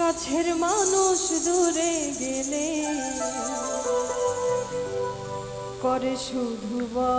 কাছের মানুষ দূরে গেলে করে শুধু বা